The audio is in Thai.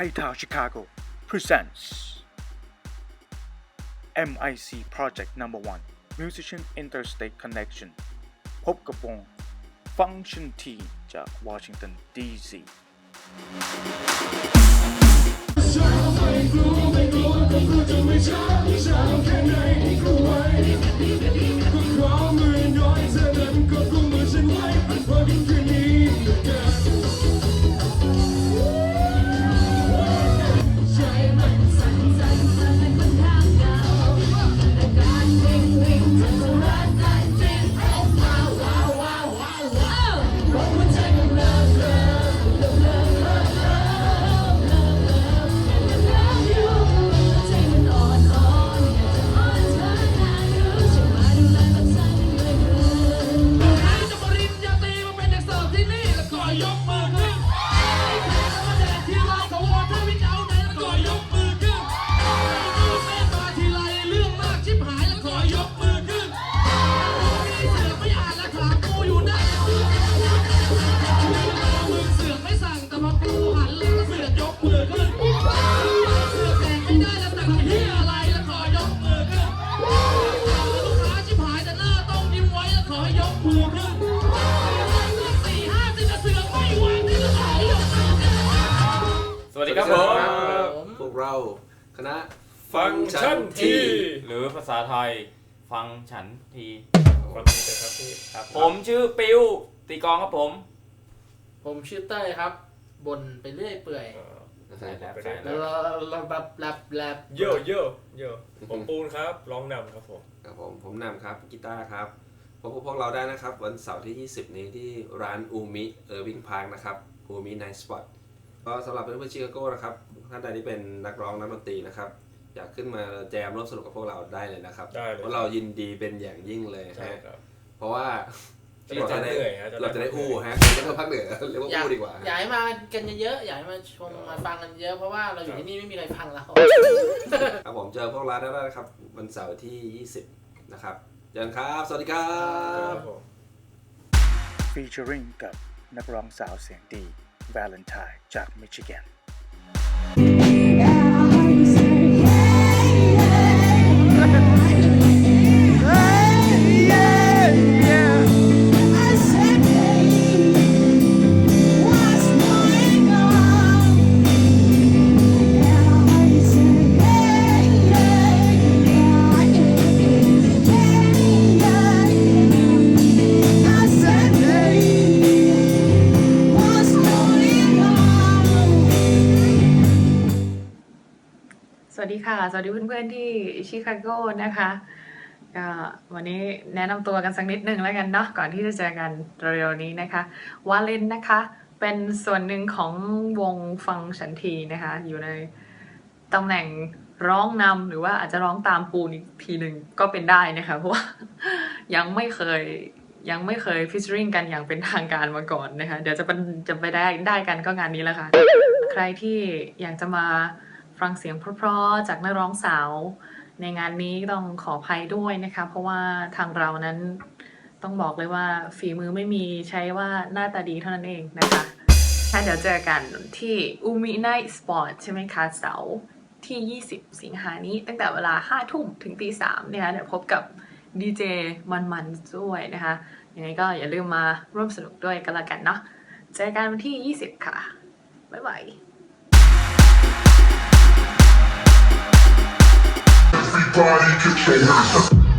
Thai Town Chicago presents MIC Project Number One Musician Interstate Connection พบกับวง Function T จาก Washington DC ถ้า เราคณะฟังก์ชัน Function ที หรือภาษาไทย ฟังฉันที ความจริงเลยครับพี่ครับผมชื่อปิวตีกลองครับผม ผมชื่อเต้ยครับบ่นไปเรื่อยเปื่อยเอ่อใช่แล้วไปใช่ได้แล้วเราเราแบบแลบแลบโย่โย่โย่ผมปูนครับร้องนำครับผมครับผมผมนำครับกีตาร์ครับพบกับพวกเราได้นะครับ วันเสาร์ที่ 20 นี้ที่ร้านอูมิเออร์วิงพาร์คนะครับอูมิไนท์สปอต ก็สำหรับเพื่อนๆชิคาโก้นะครับท่านใดที่เป็นนักร้องนักดนตรีนะครับ อยากขึ้นมาแจมร่วมสนุกกับพวกเราได้เลยนะครับได้เลยเพราะเรายินดีเป็นอย่างยิ่งเลยใช่ฮะครับ เพราะว่าจะได้เหนื่อยฮะ เราจะได้อู้ฮะจะได้พักเหนือเรียกว่าอยากอู้ดีกว่าอยากให้มากันเยอะๆอยากให้มาชมมาฟังกันเยอะเพราะว่าเราอยู่ที่นี่ไม่มีใครฟังเราครับผมเจอพวกเราได้แล้วนะครับวันเสาร์ที่ 20 นะครับเจอกันครับ สวัสดีครัครับบผม featuring กับนักร้องสาวเสียงดี Valentine จากมิชิแกน ดีค่ะ สวัสดีเพื่อนๆที่ชิคาโกนะคะก็วันนี้แนะนำตัวกันสักนิดหนึ่งแล้วกันเนาะก่อนที่จะเจอกันเร็วๆนี้นะคะวาเลนนะคะ เป็นส่วนหนึ่งของวงฟังฉันทีนะคะ อยู่ในตำแหน่งร้องนำหรือว่าอาจจะร้องตามปูนอีกทีหนึ่งก็เป็นได้นะคะ เพราะว่ายังไม่เคยยังไม่เคยฟิชริงกันอย่างเป็นทางการมาก่อนนะคะ เดี๋ยวจะเป็นจะไปได้ได้กันก็งานนี้แหละค่ะ ใครที่อยากจะมา ฟังเสียงเพราะๆจากนักร้องสาว ในงานนี้ต้องขออภัยด้วยนะคะ เพราะว่าทางเรานั้นต้องบอกเลยว่าฝีมือไม่มีใช้ว่าหน้าตาดีเท่านั้นเองนะคะถ้าเดี๋ยวเจอกันที่อูมิไนท์สปอร์ตใช่ไหมคะเสาร์ที่ 20 สิงหานี้ ตั้งแต่เวลา 5 ทุ่มถึงตี3นะคะเดี๋ยวพบกับดีเจมันๆด้วยนะคะยังไงก็อย่าลืมมาร่วมสนุกด้วยกันละกันเนาะเจอกันวันที่ 20 ค่ะ บ๊ายบาย body control.